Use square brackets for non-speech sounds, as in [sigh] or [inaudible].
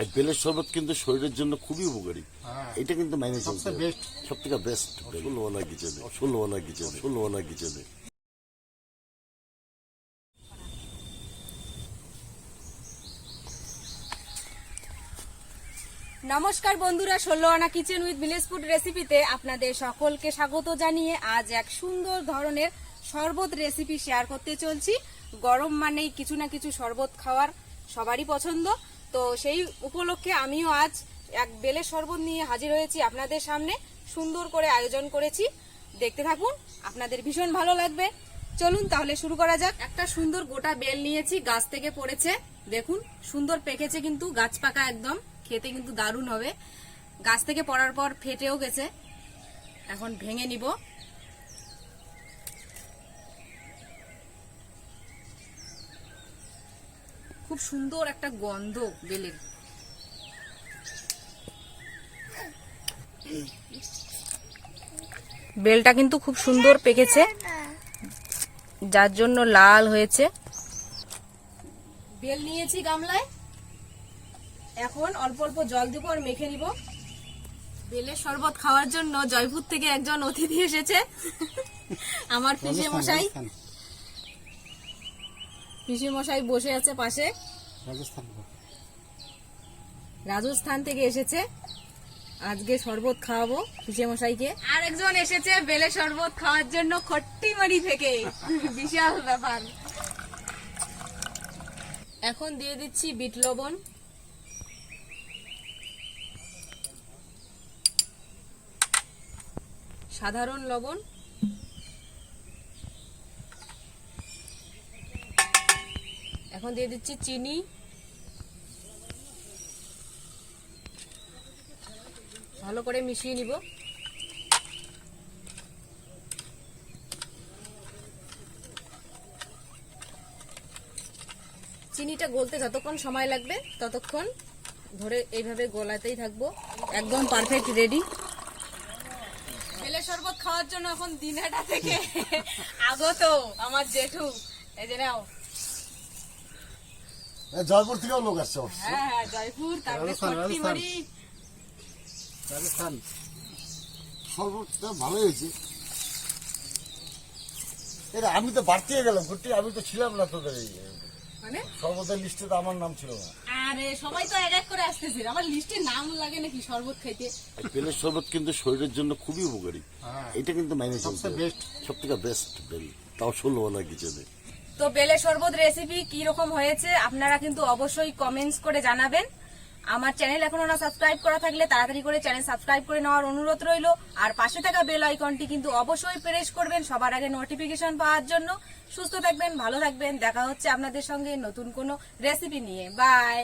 আর বেলের শরবত কিন্তু শরীরের জন্য খুবই উপকারী। হ্যাঁ। এটা কিন্তু মাইনে best। সব থেকে বেস্ট ষোলোওয়ালা কিচেনে ষোলোওয়ালা কিচেনে ষোলোওয়ালা কিচেনে নমস্কার বন্ধুরা ষোলো আনা কিচেন উইথ ভিলেজ ফুড রেসিপিতে আপনাদের সকলকে স্বাগত জানিয়ে আজ এক সুন্দর ধরনের শরবত রেসিপি শেয়ার করতে চলছি। গরম মানেই কিছু না কিছু শরবত খাওয়ার সবারই পছন্দ। তো সেই উপলক্ষে আমিও আজ এক বেলের শরবত নিয়ে হাজির হয়েছি আপনাদের সামনে। সুন্দর করে আয়োজন করেছি। দেখতে থাকুন, আপনাদের ভীষণ ভালো লাগবে। চলুন তাহলে শুরু করা যাক। একটা সুন্দর গোটা বেল নিয়েছি, গাছ থেকে পড়েছে। দেখুন, সুন্দর পেকেছে কিন্তু, গাছ পাকা একদম। খেতে কিন্তু দারুণ হবে। গাছ থেকে পড়ার পর ফেটেও গেছে। এখন ভেঙে নিব। খুব সুন্দর একটা গন্ধ বেলের। বেলটা কিন্তু খুব সুন্দর পেকেছে যার জন্য লাল হয়েছে। বেল নিয়েছি গামলায়। এখন অল্প অল্প জল দিব আর মেখে নিব। বেলের শরবত খাওয়ার জন্য জয়পুর থেকে একজন অতিথি এসেছে। [laughs] আমার পিসে মশাই মশাই বসে আছে পাশে। রাজস্থান রাজস্থান থেকে এসেছে। আজকে শরবত খাওয়াবো পিসে মশাইকে আর একজন এসেছে বেলে শরবত খাওয়ার জন্য খট্টিমারি থেকে। বিশাল ব্যাপার। এখন দিয়ে দিচ্ছি বিট লবণ। সাধারণ লবণ। এখন দিয়ে দিচ্ছি চিনি। ভালো করে মিশিয়ে নিব। চিনিটা গলতে যতক্ষণ সময় লাগবে, ততক্ষণ ধরে এইভাবে গলাতেই থাকব। একদম পারফেক্ট রেডি বেলে শরবত খাওয়ার জন্য এখন দিনাটা থেকে আগত আমার জেঠু। এই যে নাও। জয়পুর থেকেও লোক আসছে অবশ্য। হ্যাঁ হ্যাঁ জয়পুর তারপরে রাজস্থান, রাজস্থান। খট্টিমারি ভালোই হয়েছে। এটা আমি তো বাড়তে গেলাম ঘুরতে। আমি তো ছিলাম না তোদের এই মানে? লিস্টে তো আমার নাম ছিল না। আরে সবাই তো এক এক করে আসতেছে। আমার লিস্টে নাম লাগে নাকি শরবত খাইতে? বেলের শরবত কিন্তু শরীরের জন্য খুবই উপকারী। হ্যাঁ। এটা কিন্তু মাইনে সবচেয়ে হবে। best। সব থেকে বেস্ট বেল তাও ষোলোওয়ালা কিচেনে। তো বেলে শরবত রেসিপি কি রকম হয়েছে আপনারা কিন্তু অবশ্যই কমেন্টস করে জানাবেন। আমার চ্যানেল এখনও না সাবস্ক্রাইব করা থাকলে তাড়াতাড়ি করে চ্যানেল সাবস্ক্রাইব করে নেওয়ার অনুরোধ রইল। আর পাশে থাকা বেল আইকনটি কিন্তু অবশ্যই প্রেস করবেন সবার আগে নোটিফিকেশন পাওয়ার জন্য। সুস্থ থাকবেন, ভালো থাকবেন, দেখা হচ্ছে আপনাদের সঙ্গে নতুন কোনো রেসিপি নিয়ে। বাই